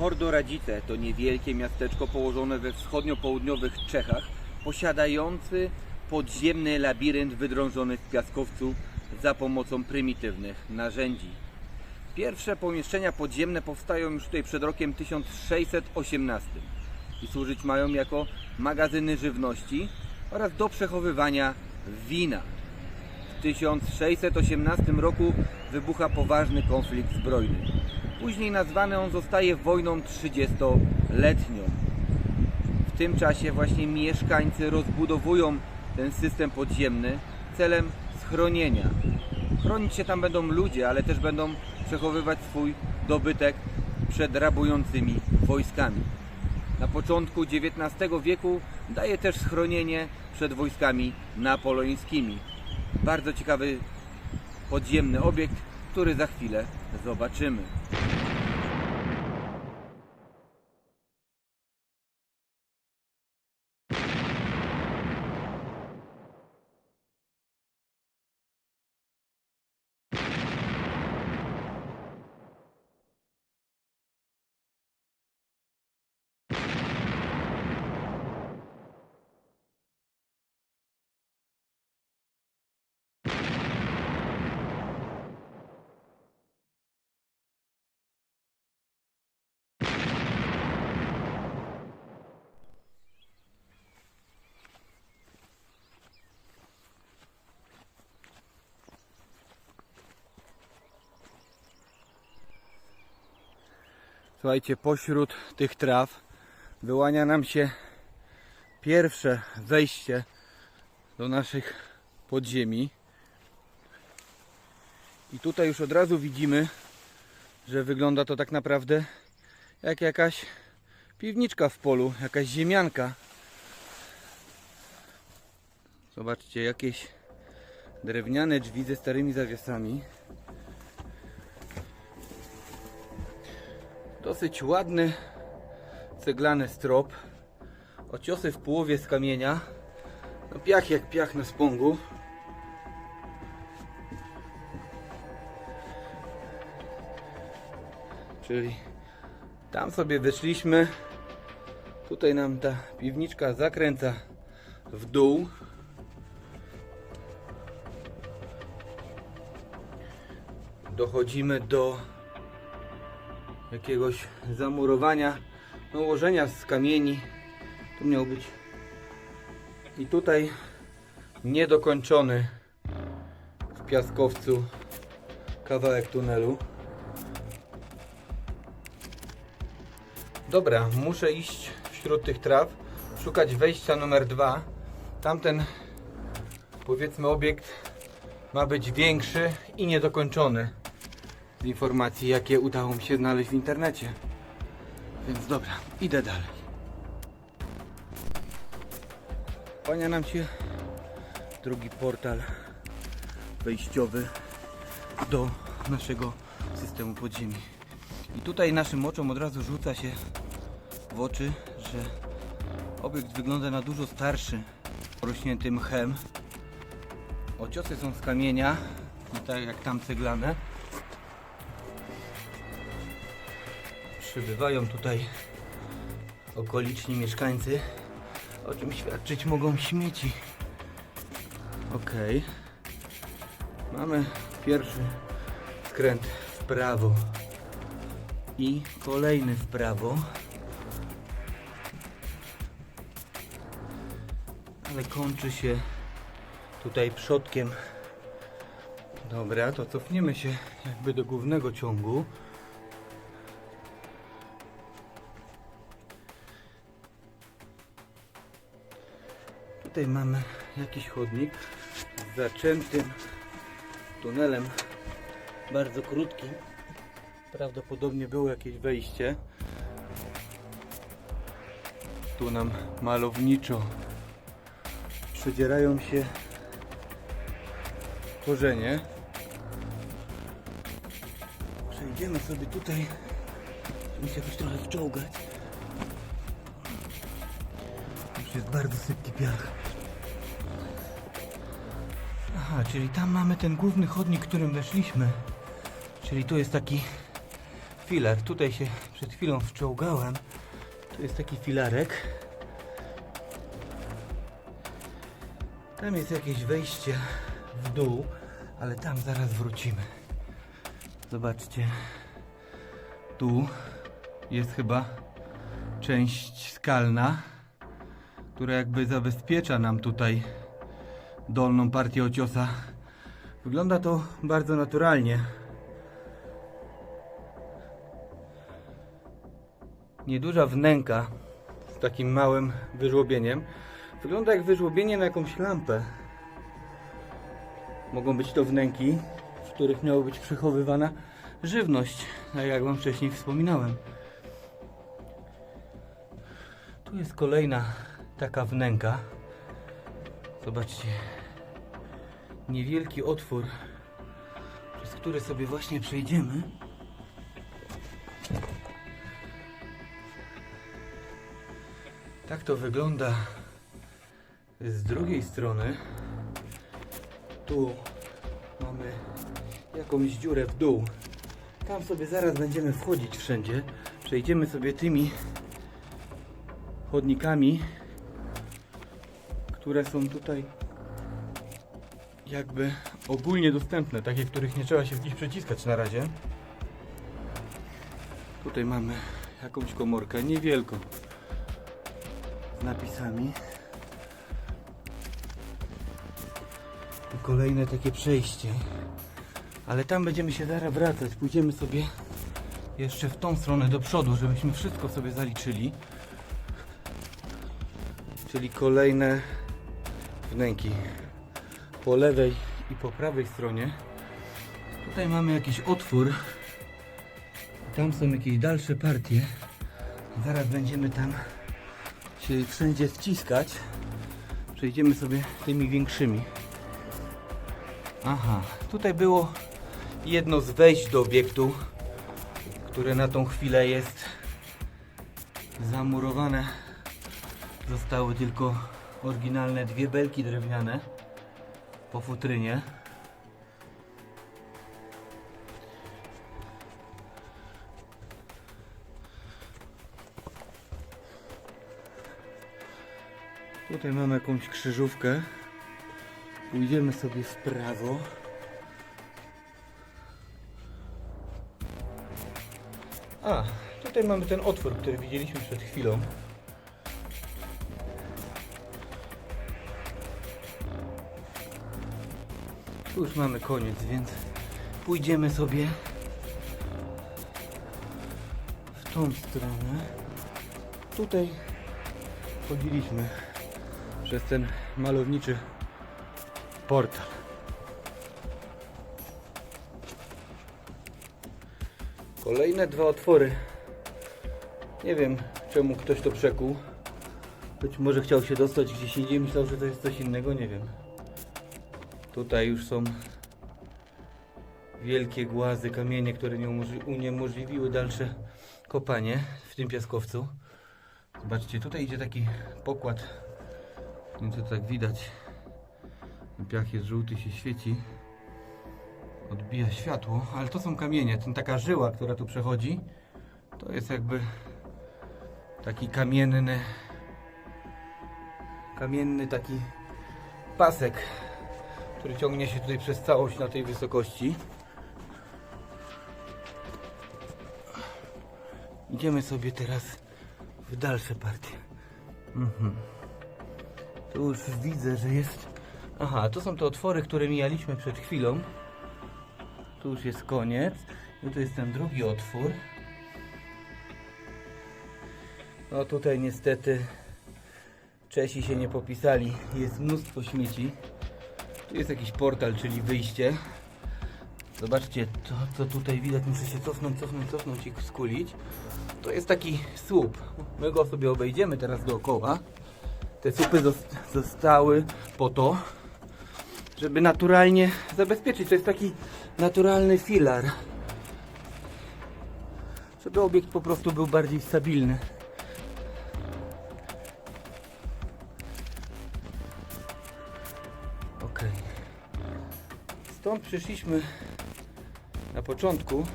Hordoradzice to niewielkie miasteczko położone we wschodnio-południowych Czechach, posiadający podziemny labirynt wydrążony w piaskowcu za pomocą prymitywnych narzędzi. Pierwsze pomieszczenia podziemne powstają już tutaj przed rokiem 1618 i służyć mają jako magazyny żywności oraz do przechowywania wina. W 1618 roku wybucha poważny konflikt zbrojny. Później nazwany on zostaje wojną 30-letnią. W tym czasie właśnie mieszkańcy rozbudowują ten system podziemny celem schronienia. Chronić się tam będą ludzie, ale też będą przechowywać swój dobytek przed rabującymi wojskami. Na początku XIX wieku daje też schronienie przed wojskami napoleońskimi. Bardzo ciekawy podziemny obiekt, który za chwilę zobaczymy. Słuchajcie, pośród tych traw wyłania nam się pierwsze wejście do naszych podziemi. I tutaj już od razu widzimy, że wygląda to tak naprawdę jak jakaś piwniczka w polu, jakaś ziemianka. Zobaczcie, jakieś drewniane drzwi ze starymi zawiasami. Dosyć ładny ceglany strop. Ociosy w połowie z kamienia. No piach jak piach na spągu. Czyli tam sobie wyszliśmy. Tutaj nam ta piwniczka zakręca w dół. Dochodzimy do jakiegoś zamurowania, no ułożenia z kamieni. Tu miał być i tutaj niedokończony w piaskowcu kawałek tunelu. Dobra, muszę iść wśród tych traw, szukać wejścia numer dwa. Tamten powiedzmy obiekt ma być większy i niedokończony z informacji, jakie udało mi się znaleźć w internecie. Więc dobra, idę dalej. Kłania nam się drugi portal wejściowy do naszego systemu podziemi. I tutaj naszym oczom od razu rzuca się w oczy, że obiekt wygląda na dużo starszy, porośnięty mchem. Ociosy są z kamienia, tak jak tam ceglane. Przybywają tutaj okoliczni mieszkańcy, o czym świadczyć mogą śmieci. Ok. Mamy pierwszy skręt w prawo i kolejny w prawo. Ale kończy się tutaj przodkiem. Dobra, to cofniemy się jakby do głównego ciągu. Tutaj mamy jakiś chodnik z zaczętym tunelem, bardzo krótkim. Prawdopodobnie było jakieś wejście. Tu nam malowniczo przedzierają się korzenie. Przejdziemy sobie tutaj. Muszę jakoś trochę wczołgać. Już jest bardzo sypki piach. Aha, czyli tam mamy ten główny chodnik, którym weszliśmy. Czyli tu jest taki filar. Tutaj się przed chwilą wczołgałem. Tu jest taki filarek. Tam jest jakieś wejście w dół, ale tam zaraz wrócimy. Zobaczcie. Tu jest chyba część skalna, która jakby zabezpiecza nam tutaj dolną partię ociosa. Wygląda to bardzo naturalnie. Nieduża wnęka z takim małym wyżłobieniem. Wygląda jak wyżłobienie na jakąś lampę. Mogą być to wnęki, w których miała być przechowywana żywność, tak jak Wam wcześniej wspominałem. Tu jest kolejna taka wnęka. Zobaczcie. Niewielki otwór, przez który sobie właśnie przejdziemy. Tak to wygląda z drugiej strony. Tu mamy jakąś dziurę w dół. Tam sobie zaraz będziemy wchodzić wszędzie. Przejdziemy sobie tymi chodnikami, które są tutaj jakby ogólnie dostępne, takie, których nie trzeba się gdzieś przeciskać na razie. Tutaj mamy jakąś komorkę niewielką z napisami. I kolejne takie przejście. Ale tam będziemy się zaraz wracać. Pójdziemy sobie jeszcze w tą stronę do przodu, żebyśmy wszystko sobie zaliczyli. Czyli kolejne wnęki po lewej i po prawej stronie. Tutaj mamy jakiś otwór. Tam są jakieś dalsze partie. Zaraz będziemy tam się wszędzie wciskać. Przejdziemy sobie tymi większymi. Aha, tutaj było jedno z wejść do obiektu, które na tą chwilę jest zamurowane. Zostały tylko oryginalne dwie belki drewniane po futrynie. Tutaj mamy jakąś krzyżówkę. Pójdziemy sobie w prawo. A, tutaj mamy ten otwór, który widzieliśmy przed chwilą. Tu już mamy koniec, więc pójdziemy sobie w tą stronę. Tutaj chodziliśmy przez ten malowniczy portal. Kolejne dwa otwory. Nie wiem czemu ktoś to przekuł. Być może chciał się dostać gdzieś indziej, myślał, że to jest coś innego, nie wiem. Tutaj już są wielkie głazy, kamienie, które nie uniemożliwiły dalsze kopanie w tym piaskowcu. Zobaczcie, tutaj idzie taki pokład. Nie co tak widać. Piach jest żółty, się świeci. Odbija światło, ale to są kamienie. Ten taka żyła, która tu przechodzi, to jest jakby taki kamienny kamienny taki pasek który ciągnie się tutaj przez całość na tej wysokości. Idziemy sobie teraz w dalsze partie. Mhm. Tu już widzę, że jest... Aha, to są te otwory, które mijaliśmy przed chwilą. Tu już jest koniec. I tu jest ten drugi otwór. No tutaj niestety Czesi się nie popisali. Jest mnóstwo śmieci. Tu jest jakiś portal, czyli wyjście. Zobaczcie, to co tutaj widać, muszę się cofnąć, cofnąć, cofnąć i skulić. To jest taki słup. My go sobie obejdziemy teraz dookoła. Te słupy zos- zostały po to, żeby naturalnie zabezpieczyć. To jest taki naturalny filar. Żeby obiekt po prostu był bardziej stabilny. Przyszliśmy na początku.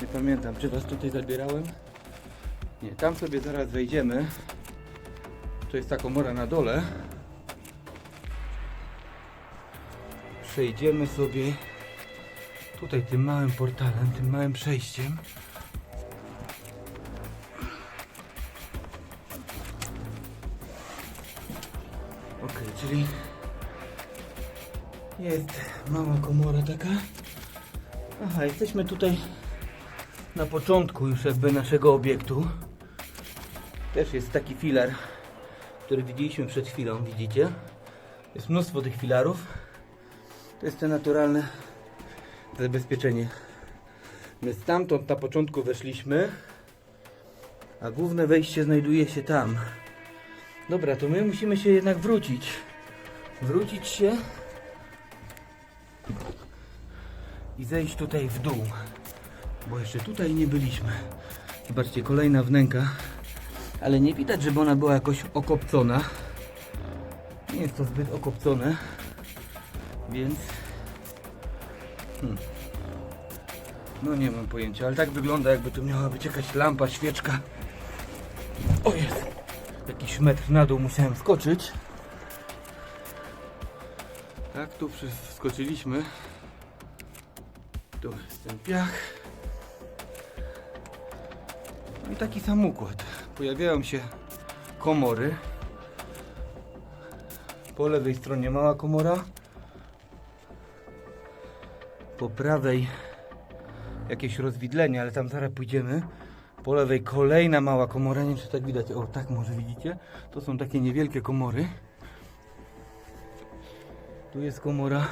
Nie pamiętam, czy was tutaj zabierałem? Nie, tam sobie zaraz wejdziemy. To jest ta komora na dole. Przejdziemy sobie tutaj tym małym portalem, tym małym przejściem. Ok, czyli jest mała komora taka. Aha, jesteśmy tutaj na początku już jakby naszego obiektu. Też jest taki filar, który widzieliśmy przed chwilą, widzicie? Jest mnóstwo tych filarów. To jest to naturalne zabezpieczenie. My stamtąd na początku weszliśmy, a główne wejście znajduje się tam. Dobra, to my musimy się jednak wrócić. Wrócić się i zejść tutaj w dół, bo jeszcze tutaj nie byliśmy. Zobaczcie, kolejna wnęka, ale nie widać, żeby ona była jakoś okopcona. Nie jest to zbyt okopcone, więc hmm. no nie mam pojęcia, ale tak wygląda, jakby tu miała być jakaś lampa, świeczka. O jest! Jakiś metr na dół musiałem skoczyć. Tak, tu wskoczyliśmy. Tu jest ten piach. I taki sam układ. Pojawiają się komory. Po lewej stronie mała komora. Po prawej jakieś rozwidlenie, ale tam zaraz pójdziemy. Po lewej kolejna mała komora, nie wiem czy tak widać, o tak może widzicie. To są takie niewielkie komory. Tu jest komora,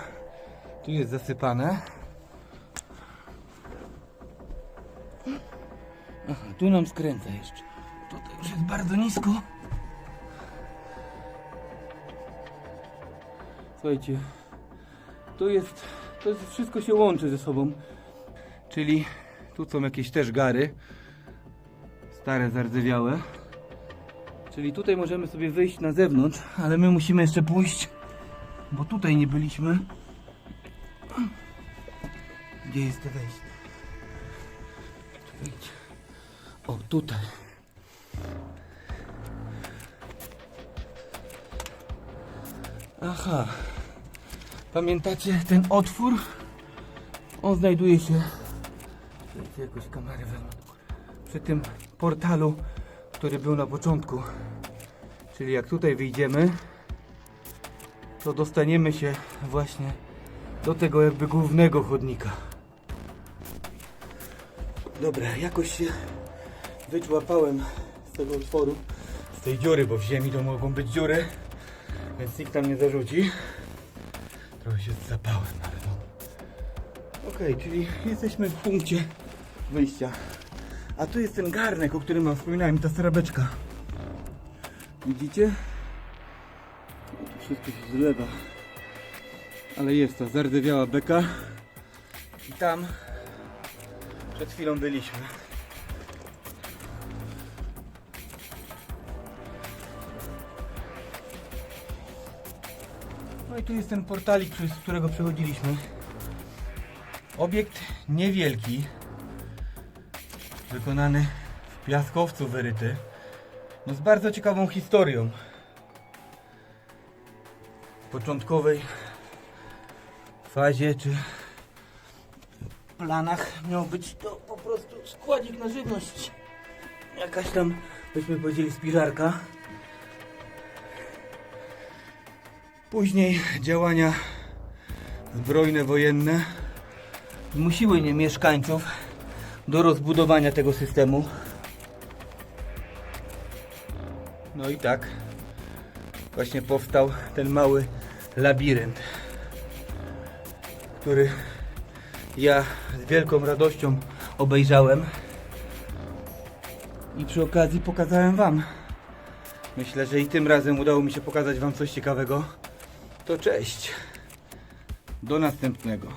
tu jest zasypane. Aha, tu nam skręca jeszcze. Tutaj już jest bardzo nisko. Słuchajcie, tu jest, to jest, wszystko się łączy ze sobą. Czyli tu są jakieś też gary. Stare, zardzewiałe. Czyli tutaj możemy sobie wyjść na zewnątrz, ale my musimy jeszcze pójść, bo tutaj nie byliśmy. Gdzie jest to wejście? Wejść. O, tutaj. Aha. Pamiętacie ten otwór? On znajduje się. Dajcie jakąś kamerę. Przy tym portalu, który był na początku. Czyli jak tutaj wyjdziemy, to dostaniemy się właśnie do tego jakby głównego chodnika. Dobra, jakoś się wyczłapałem z tego otworu, z tej dziury, bo w ziemi to mogą być dziury, więc nikt tam nie zarzuci. Trochę się zapałem, ale no. Okej, czyli jesteśmy w punkcie wyjścia. A tu jest ten garnek, o którym wam wspominałem, ta stara beczka. Widzicie? No, tu wszystko się zlewa. Ale jest to zardzewiała beka. I tam przed chwilą byliśmy. I tu jest ten portalik, przez którego przechodziliśmy. Obiekt niewielki, wykonany w piaskowcu wyryty, no z bardzo ciekawą historią. W początkowej fazie czy planach miał być to po prostu składzik na żywność. Jakaś tam, byśmy powiedzieli, spiżarka. Później działania zbrojne, wojenne zmusiły nie mieszkańców do rozbudowania tego systemu. No i tak właśnie powstał ten mały labirynt, który ja z wielką radością obejrzałem i przy okazji pokazałem Wam. Myślę, że i tym razem udało mi się pokazać Wam coś ciekawego. To cześć. Do następnego.